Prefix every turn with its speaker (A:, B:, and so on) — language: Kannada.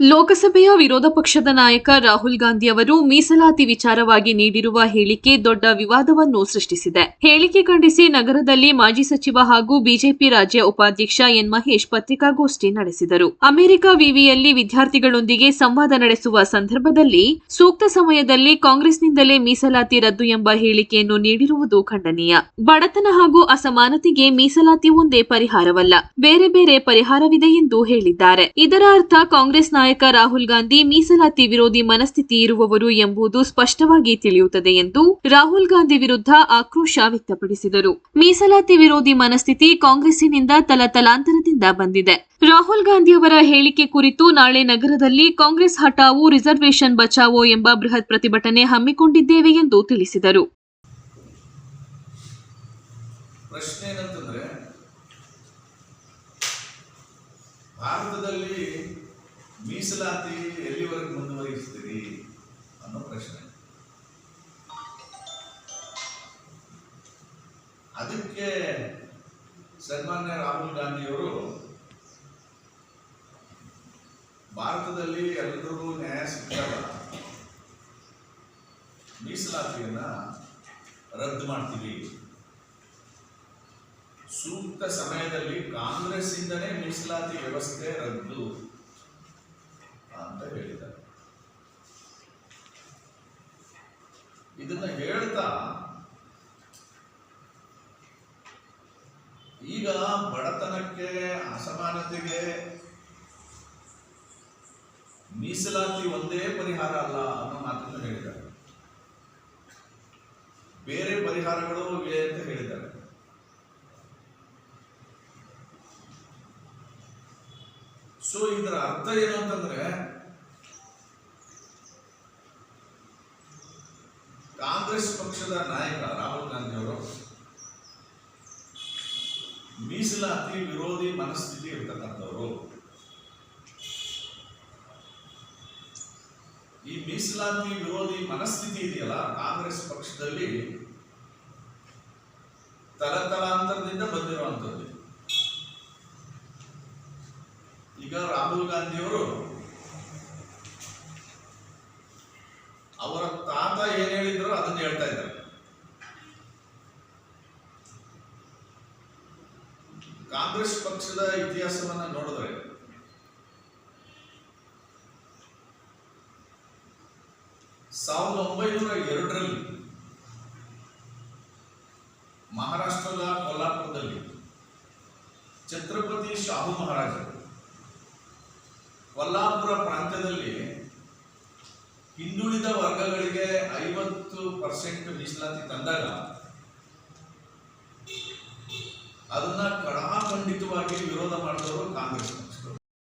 A: ಲೋಕಸಭೆಯ ವಿರೋಧ ಪಕ್ಷದ ನಾಯಕ ರಾಹುಲ್ ಗಾಂಧಿ ಅವರು ಮೀಸಲಾತಿ ವಿಚಾರವಾಗಿ ನೀಡಿರುವ ಹೇಳಿಕೆ ದೊಡ್ಡ ವಿವಾದವನ್ನು ಸೃಷ್ಟಿಸಿದೆ. ಹೇಳಿಕೆ ಖಂಡಿಸಿ ನಗರದಲ್ಲಿ ಮಾಜಿ ಸಚಿವ ಹಾಗೂ ಬಿಜೆಪಿ ರಾಜ್ಯ ಉಪಾಧ್ಯಕ್ಷ ಎನ್ ಮಹೇಶ್ ಪತ್ರಿಕಾಗೋಷ್ಠಿ ನಡೆಸಿದರು. ಅಮೆರಿಕ ವಿವಿಯಲ್ಲಿ ವಿದ್ಯಾರ್ಥಿಗಳೊಂದಿಗೆ ಸಂವಾದ ನಡೆಸುವ ಸಂದರ್ಭದಲ್ಲಿ ಸೂಕ್ತ ಸಮಯದಲ್ಲಿ ಕಾಂಗ್ರೆಸ್ನಿಂದಲೇ ಮೀಸಲಾತಿ ರದ್ದು ಎಂಬ ಹೇಳಿಕೆಯನ್ನು ನೀಡಿರುವುದು ಖಂಡನೀಯ. ಬಡತನ ಹಾಗೂ ಅಸಮಾನತೆಗೆ ಮೀಸಲಾತಿ ಒಂದೇ ಪರಿಹಾರವಲ್ಲ, ಬೇರೆ ಬೇರೆ ಪರಿಹಾರವಿದೆ ಎಂದು ಹೇಳಿದ್ದಾರೆ. ಇದರ ಅರ್ಥ ಕಾಂಗ್ರೆಸ್ ನಾಯಕ ರಾಹುಲ್ ಗಾಂಧಿ ಮೀಸಲಾತಿ ವಿರೋಧಿ ಮನಸ್ಥಿತಿ ಇರುವವರು ಎಂಬುದು ಸ್ಪಷ್ಟವಾಗಿ ತಿಳಿಯುತ್ತದೆ ಎಂದು ರಾಹುಲ್ ಗಾಂಧಿ ವಿರುದ್ಧ ಆಕ್ರೋಶ ವ್ಯಕ್ತಪಡಿಸಿದರು. ಮೀಸಲಾತಿ ವಿರೋಧಿ ಮನಸ್ಥಿತಿ ಕಾಂಗ್ರೆಸ್ಸಿನಿಂದ ತಲತಲಾಂತರದಿಂದ ಬಂದಿದೆ. ರಾಹುಲ್ ಗಾಂಧಿ ಅವರ ಹೇಳಿಕೆ ಕುರಿತು ನಾಳೆ ನಗರದಲ್ಲಿ ಕಾಂಗ್ರೆಸ್ ಹಠಾವು ರಿಸರ್ವೇಶನ್ ಬಚಾವೋ ಎಂಬ ಬೃಹತ್ ಪ್ರತಿಭಟನೆ ಹಮ್ಮಿಕೊಂಡಿದ್ದೇವೆ ಎಂದು ತಿಳಿಸಿದರು.
B: ಪ್ರಶ್ನೆ ಏನಂತಂದ್ರೆ, ಭಾರತದಲ್ಲಿ ಮೀಸಲಾತಿ ಎಲ್ಲಿವರೆಗೆ ಮುಂದುವರಿಸ್ತೀರಿ ಅನ್ನೋ ಪ್ರಶ್ನೆ. ಅದಕ್ಕೆ ಸನ್ಮಾನ್ಯ ರಾಹುಲ್ ಗಾಂಧಿಯವರು ಭಾರತದಲ್ಲಿ ಎಲ್ಲರೂ ನ್ಯಾಯ ಸಿಗ್ತಾರ ಮೀಸಲಾತಿಯನ್ನ ರದ್ದು ಮಾಡ್ತೀವಿ. ಸೂಕ್ತ ಸಮಯದಲ್ಲಿ ಕಾಂಗ್ರೆಸ್ ಇಂದನೇ ಮೀಸಲಾತಿ ವ್ಯವಸ್ಥೆ ರದ್ದು. ಅಂತ ಹೇಳಿದ್ದಾರೆ. ಇದನ್ನ ಹೇಳ್ತಾ ಈಗ ಬಡತನಕ್ಕೆ, ಅಸಮಾನತೆಗೆ ಮೀಸಲಾತಿ ಒಂದೇ ಪರಿಹಾರ ಅಲ್ಲ ಅನ್ನೋ ಮಾತನ್ನು ಹೇಳಿದ್ದಾರೆ. ಬೇರೆ ಪರಿಹಾರಗಳು ಅಂತ ಹೇಳಿದ್ದಾರೆ ಸೊ ಇದರ ಅರ್ಥ ಏನು ಅಂತಂದ್ರೆ, ಕಾಂಗ್ರೆಸ್ ಪಕ್ಷದ ನಾಯಕ ರಾಹುಲ್ ಗಾಂಧಿ ಅವರು, ಮೀಸಲಾತಿ ವಿರೋಧಿ ಮನಸ್ಥಿತಿ ಇರ್ತಕ್ಕಂಥವ್ರು. ಈ ಮೀಸಲಾತಿ ವಿರೋಧಿ ಮನಸ್ಥಿತಿ ಇದೆಯಲ್ಲ, ಕಾಂಗ್ರೆಸ್ ಪಕ್ಷದಲ್ಲಿ ತಲತಲಾಂತರದಿಂದ ಬಂದಿರುವಂಥದ್ದು. ಈಗ ರಾಹುಲ್ ಗಾಂಧಿಯವರು ಅವರ ತಾತ ಏನ್ ಹೇಳಿದ್ರು ಅದನ್ನ ಹೇಳ್ತಾ ಇದ್ದಾರೆ. ಕಾಂಗ್ರೆಸ್ ಪಕ್ಷದ ಇತಿಹಾಸವನ್ನ ನೋಡಿದ್ರೆ ಸಾವಿರದ ಒಂಬೈನೂರ ಎರಡರಲ್ಲಿ ಮಹಾರಾಷ್ಟ್ರದ ಕೊಲ್ಲಾಪುರದಲ್ಲಿ ಛತ್ರಪತಿ ಶಾಹು ಮಹಾರಾಜರು ಕೊಲ್ಲಾಪುರ ಪ್ರಾಂತ್ಯದಲ್ಲಿ ಹಿಂದುಳಿದ ವರ್ಗಗಳಿಗೆ ಐವತ್ತು ಪರ್ಸೆಂಟ್ ಮೀಸಲಾತಿ ತಂದಾಗ ಅದನ್ನ ಕಡಾಖಂಡಿತವಾಗಿ ವಿರೋಧ ಮಾಡಿದವರು ಕಾಂಗ್ರೆಸ್.